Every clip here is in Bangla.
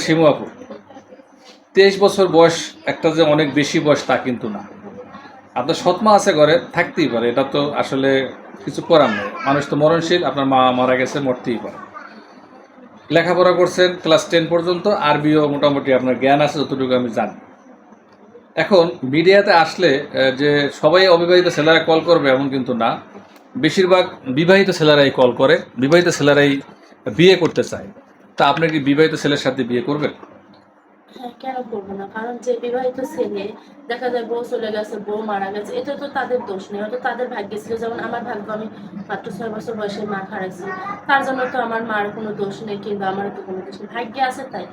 শিমু আপু, তেইশ বছর বয়স একটা যে অনেক বেশি বয়স তা কিন্তু না। আপনার সৎমা আছে ঘরে, থাকতেই পারে, এটা তো আসলে কিছু করার নেই। মানুষ তো মরণশীল, আপনার মা মারা গেছে, মরতেই পারে। লেখাপড়া করছেন, ক্লাস টেন পর্যন্ত, আরবিও মোটামুটি আপনার জ্ঞান আছে, যতটুকু আমি জানি। এখন মিডিয়াতে আসলে যে সবাই অবিবাহিত ছেলেরা কল করবে এমন কিন্তু না। বেশিরভাগ বিবাহিত ছেলেরাই কল করে, বিবাহিত ছেলেরাই বিয়ে করতে চায়। তা আপনি কি বিবাহিত ছেলের সাথে বিয়ে করবেন? হ্যাঁ কেন করব না? কারণ যে বিবাহিত ছেলে, দেখা যায় বউ চলে গেছে, বউ মারা গেছে, এটা তো তাদের দোষ নেই হয়তো তাদের ভাগ্যে ছিল। যেমন আমার ভাগ্য আমি মাত্র ছয় বছর বয়সে মা হারাইছি, তার জন্য তো আমার মার কোনো দোষ নেই কিংবা আমার তো কোনো দোষ নেই। ভাগ্যে আছে তাই।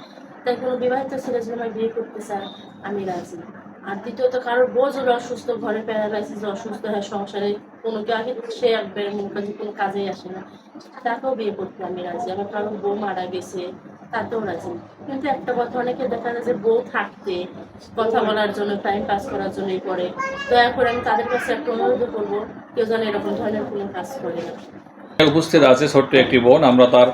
তাই কোনো বিবাহিত ছেলে যদি আমার বিয়ে করতে চায়, আমি রাজি। আর দ্বিতীয়ত, কারোর যদি অসুস্থ, ঘরে প্যারালাইসিস অসুস্থ হয় সংসারে কোনো আগে সে একবার মনে কাজে কোনো কাজেই আসে না। তাকেও বিয়ে করতে আমি রাজি আমার কারোর বউ মারা গেছে তাতেও রাজি। কিন্তু একটা কথা, অনেকে দেখা যায় যে বউ থাকতে কথা বলার জন্য টাইম পাস করার জন্যই করে। দয়া করে আমি তাদের কাছে একটা অনুরোধ করব, কেউ যেন এরকম ধরনের কোনো কাজ করে না। উপস্থিত আছে ছোট্ট একটি বোন। আমরা তার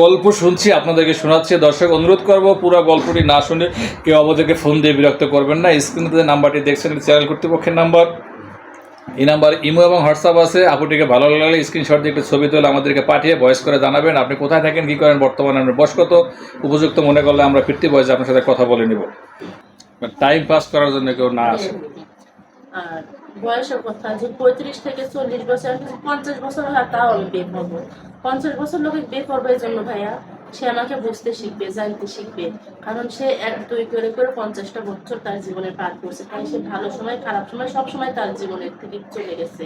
গল্প শুনছি, আপনাদেরকে শোনাচ্ছি। দর্শক, অনুরোধ করব পুরো গল্পটি না শুনে কেউ আমাদেরকে ফোন দিয়ে বিরক্ত করবেন না। স্ক্রিনে নাম্বারটি দেখছেন চ্যানেল কর্তৃপক্ষের নাম্বার। এই নাম্বার ইমো এবং হোয়াটসঅ্যাপ আছে। আপুটিকে ভালো লাগলে স্ক্রিনশট দিয়ে একটু ছবি তুলে আমাদেরকে পাঠিয়ে ভয়েস করে জানাবেন। আপনি কোথায় থাকেন, কী করেন, বর্তমানে আপনার বয়স কত? উপযুক্ত মনে করলে আমরা ফিরতি বয়সে আপনার সাথে কথা বলে নিব। টাইম পাস করার জন্য কেউ না আসে। আর বয়সের কথা যে পঁয়ত্রিশ থেকে চল্লিশ বছর পঞ্চাশ বছর হয় তাও আমি বিয়ে করব পঞ্চাশ বছর লোকে বিয়ে করবে এই জন্য ভাইয়া সে আমাকে বুঝতে শিখবে জানতে শিখবে। কারণ সে এক দুই করে করে পঞ্চাশটা বছর তার জীবনে পার করছে। তাই সে ভালো সময় খারাপ সময় সব সময় তার জীবনের থেকে চলে গেছে।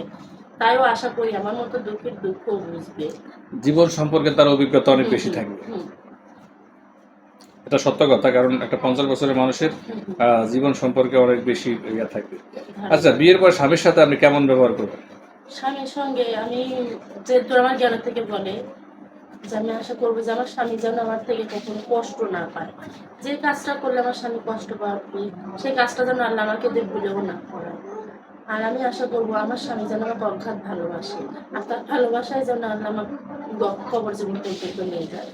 তাইও আশা করি আমার মতো দুঃখের দুঃখ বুঝবে। জীবন সম্পর্কে তার অভিজ্ঞতা অনেক বেশি থাকবে। এটা সত্য কথা কারণ একটা পঞ্চাশ বছরের মানুষের জীবন সম্পর্কে অনেক বেশি ইয়ে থাকবে আচ্ছা বিয়ের পর স্বামীর সাথে আপনি কেমন ব্যবহার করবেন? স্বামীর সঙ্গে আমি যে তো আমার জ্ঞানের থেকে বলে যে আমি আশা করব যে আমার স্বামী যেন আমার থেকে কখনো কষ্ট না পায়। যে কাজটা করলে আমার স্বামী কষ্ট পাবে সেই কাজটা যেন আল্লাহ আমাকে দিয়ে ভুলেও না করায় আর আমি আশা করব আমার স্বামী যেন আমার অজ্ঞাত ভালোবাসে আর তার ভালোবাসায় যেন আল্লাহ আমার কবর জীবন পর্যন্ত নিয়ে যায়।